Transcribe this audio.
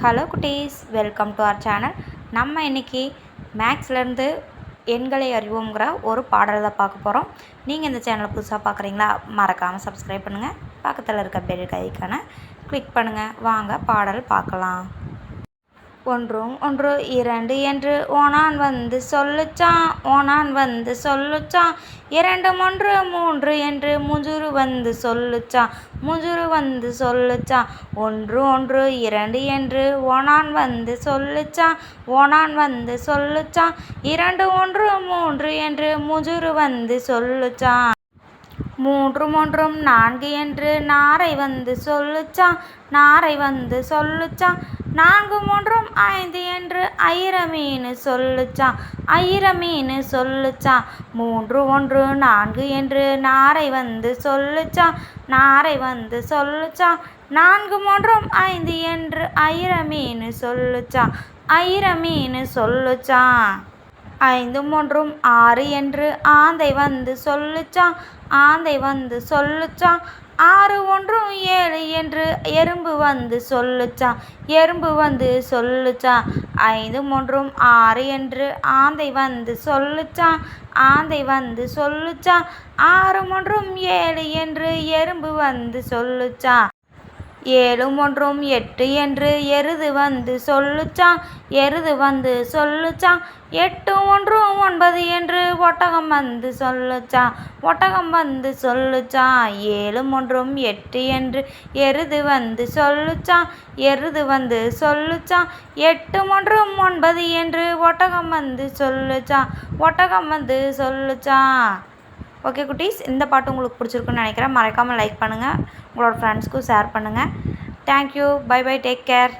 Hello குட்டீஸ் welcome to our channel நம்ம இன்றைக்கி மேக்ஸ்லேருந்து எண்களை அறிவோங்கிற ஒரு பாடலை தான் பார்க்க போகிறோம் நீங்கள் இந்த சேனலை புதுசாக பார்க்குறீங்களா மறக்காமல் சப்ஸ்கிரைப் பண்ணுங்கள் பக்கத்தில் இருக்க பெல் கைக்கான கிளிக் பண்ணுங்கள் வாங்க பாடல் பார்க்கலாம். ஒன்றும் ஒன்று இரண்டு என்று ஓனான் வந்து சொல்லுச்சான் ஓனான் வந்து சொல்லுச்சான். இரண்டு ஒன்று மூன்று என்று முஜுரு வந்து சொல்லுச்சான் முஜுரு வந்து சொல்லுச்சான். ஒன்று ஒன்று இரண்டு என்று ஓனான் வந்து சொல்லுச்சான் ஓனான் வந்து சொல்லுச்சான். இரண்டு ஒன்று மூன்று என்று முஜுரு வந்து சொல்லுச்சான். மூன்று மூன்றும் நான்கு என்று நாரை வந்து சொல்லுச்சான் நாரை வந்து சொல்லுச்சான். நான்கு மூன்றும் ஐந்து என்று ஐரமீன் சொல்லுச்சான் ஐரமீன் சொல்லுச்சான் மூன்று ஒன்று நான்கு என்று நாரை வந்து சொல்லுச்சான் நாரை வந்து சொல்லுச்சான் நான்கு மூன்றும் ஐந்து என்று ஐரமீன் சொல்லுச்சான் ஐரமீன் சொல்லுச்சான் ஐந்து மூன்றும் ஆறு என்று ஆந்தை வந்து சொல்லுச்சான் ஆந்தை வந்து சொல்லுச்சான் ஆறு ஒன்றும் ஏழு என்று எறும்பு வந்து சொல்லுச்சான் எறும்பு வந்து சொல்லுச்சான் ஐந்து மூன்றும் ஆறு என்று ஆந்தை வந்து சொல்லுச்சான் ஆந்தை வந்து சொல்லுச்சான் ஆறு மூன்றும் ஏழு என்று எறும்பு வந்து சொல்லுச்சான் ஏழும் ஒன்றும் எட்டு என்று எருது வந்து சொல்லுச்சான் எருது வந்து சொல்லுச்சான் எட்டு ஒன்றும் ஒன்பது என்று ஒட்டகம் வந்து சொல்லுச்சான் ஒட்டகம் வந்து சொல்லுச்சான் ஏழும் ஒன்றும் எட்டு என்று எருது வந்து சொல்லுச்சான் எருது வந்து சொல்லுச்சான் எட்டு ஒன்றும் ஒன்பது என்று ஒட்டகம் வந்து சொல்லுச்சான் ஒட்டகம் வந்து சொல்லுச்சான் ஓகே குட்டீஸ் இந்த பாட்டு உங்களுக்கு பிடிச்சிருக்குன்னு நினைக்கிறேன். மறக்காமல் லைக் பண்ணுங்கள் உங்களோட ஃப்ரெண்ட்ஸ்க்கும் ஷேர் பண்ணுங்கள் thank you bye bye take care